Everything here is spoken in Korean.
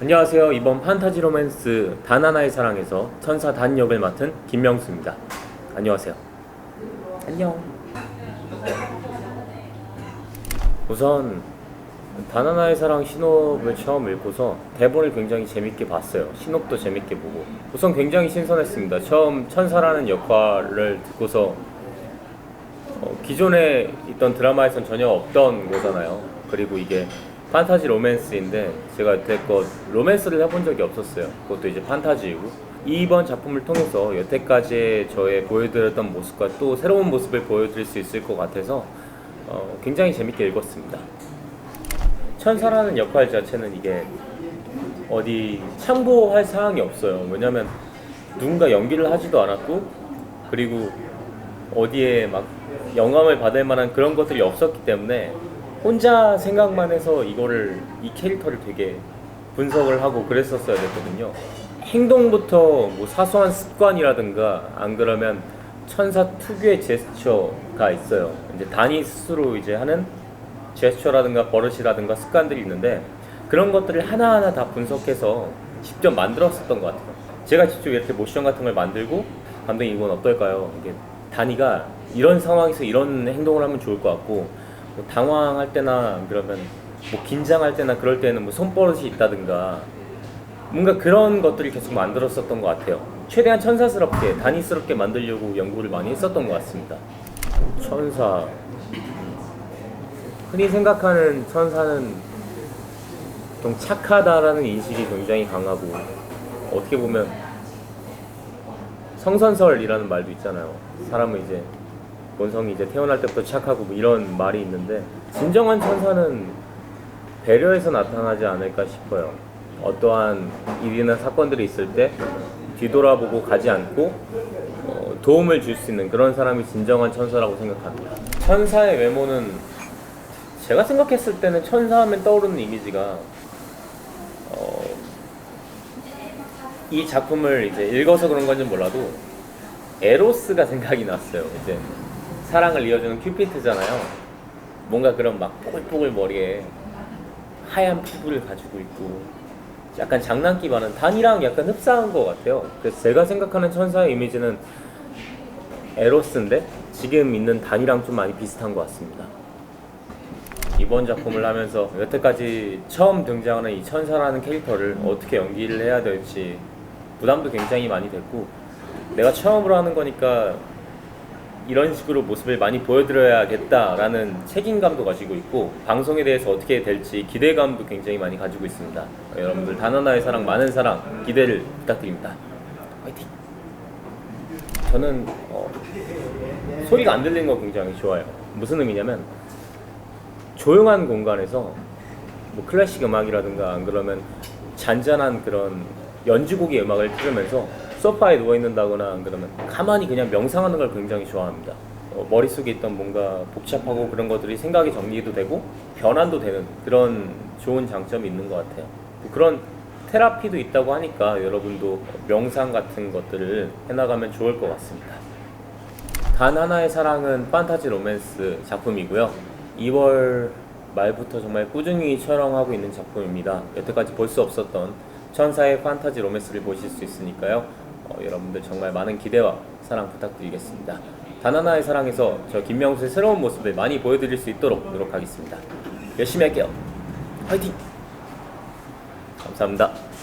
안녕하세요. 이번 판타지 로맨스 단 하나의 사랑에서 천사 단 역을 맡은 김명수입니다. 안녕하세요. 안녕. 우선 단 하나의 사랑 신업을 처음 읽고서 대본을 굉장히 재밌게 봤어요. 신업도 재밌게 보고 우선 굉장히 신선했습니다. 처음 천사라는 역할을 듣고서 어, 기존에 있던 드라마에선 전혀 없던 거잖아요. 그리고 이게 판타지 로맨스인데 제가 여태껏 로맨스를 해본 적이 없었어요. 그것도 이제 판타지이고 이번 작품을 통해서 여태까지 저의 보여드렸던 모습과 또 새로운 모습을 보여드릴 수 있을 것 같아서 어, 굉장히 재밌게 읽었습니다. 천사라는 역할 자체는 이게 어디 참고할 사항이 없어요. 왜냐면 누군가 연기를 하지도 않았고 그리고 어디에 막 영감을 받을 만한 그런 것들이 없었기 때문에 혼자 생각만 해서 이거를 이 캐릭터를 되게 분석을 하고 그랬었어야 됐거든요. 행동부터 뭐 사소한 습관이라든가 안 그러면 천사 특유의 제스처가 있어요. 이제 단이 스스로 이제 하는 제스처라든가 버릇이라든가 습관들이 있는데 그런 것들을 하나하나 다 분석해서 직접 만들었었던 것 같아요. 제가 직접 이렇게 모션 같은 걸 만들고 감독님 이건 어떨까요? 이게 단이가 이런 상황에서 이런 행동을 하면 좋을 것 같고 뭐 당황할 때나 그러면 뭐 긴장할 때나 그럴 때는 뭐 손버릇이 있다든가 뭔가 그런 것들을 계속 만들었었던 것 같아요. 최대한 천사스럽게 단이스럽게 만들려고 연구를 많이 했었던 것 같습니다. 천사 흔히 생각하는 천사는 좀 착하다라는 인식이 굉장히 강하고 어떻게 보면 성선설이라는 말도 있잖아요. 사람은 이제 본성이 이제 태어날 때부터 착하고 뭐 이런 말이 있는데 진정한 천사는 배려에서 나타나지 않을까 싶어요. 어떠한 일이나 사건들이 있을 때 뒤돌아보고 가지 않고 어, 도움을 줄 수 있는 그런 사람이 진정한 천사라고 생각합니다. 천사의 외모는 제가 생각했을 때는 천사하면 떠오르는 이미지가 어, 이 작품을 이제 읽어서 그런 건지 몰라도 에로스가 생각이 났어요. 이제 사랑을 이어주는 큐피트잖아요. 뭔가 그런 막 뽀글뽀글 머리에 하얀 피부를 가지고 있고 약간 장난기 많은 단이랑 약간 흡사한 것 같아요. 그래서 제가 생각하는 천사의 이미지는 에로스인데 지금 있는 단이랑 좀 많이 비슷한 것 같습니다. 이번 작품을 하면서 여태까지 처음 등장하는 이 천사라는 캐릭터를 어떻게 연기를 해야 될지 부담도 굉장히 많이 됐고 내가 처음으로 하는 거니까 이런 식으로 모습을 많이 보여드려야겠다라는 책임감도 가지고 있고 방송에 대해서 어떻게 될지 기대감도 굉장히 많이 가지고 있습니다. 여러분들 단 하나의 사랑 많은 사랑 기대를 부탁드립니다. 화이팅! 저는 어, 소리가 안 들리는 거 굉장히 좋아요. 무슨 의미냐면 조용한 공간에서 뭐 클래식 음악이라든가 안 그러면 잔잔한 그런 연주곡의 음악을 들으면서 소파에 누워 있는다거나 안 그러면 가만히 그냥 명상하는 걸 굉장히 좋아합니다. 어, 머릿속에 있던 뭔가 복잡하고 그런 것들이 생각이 정리도 되고 변환도 되는 그런 좋은 장점이 있는 것 같아요. 또 그런 테라피도 있다고 하니까 여러분도 명상 같은 것들을 해나가면 좋을 것 같습니다. 단 하나의 사랑은 판타지 로맨스 작품이고요. 2월 말부터 정말 꾸준히 촬영하고 있는 작품입니다. 여태까지 볼 수 없었던 천사의 판타지 로맨스를 보실 수 있으니까요. 어, 여러분들 정말 많은 기대와 사랑 부탁드리겠습니다. 단 하나의 사랑에서 저 김명수의 새로운 모습을 많이 보여드릴 수 있도록 노력하겠습니다. 열심히 할게요. 화이팅! 감사합니다.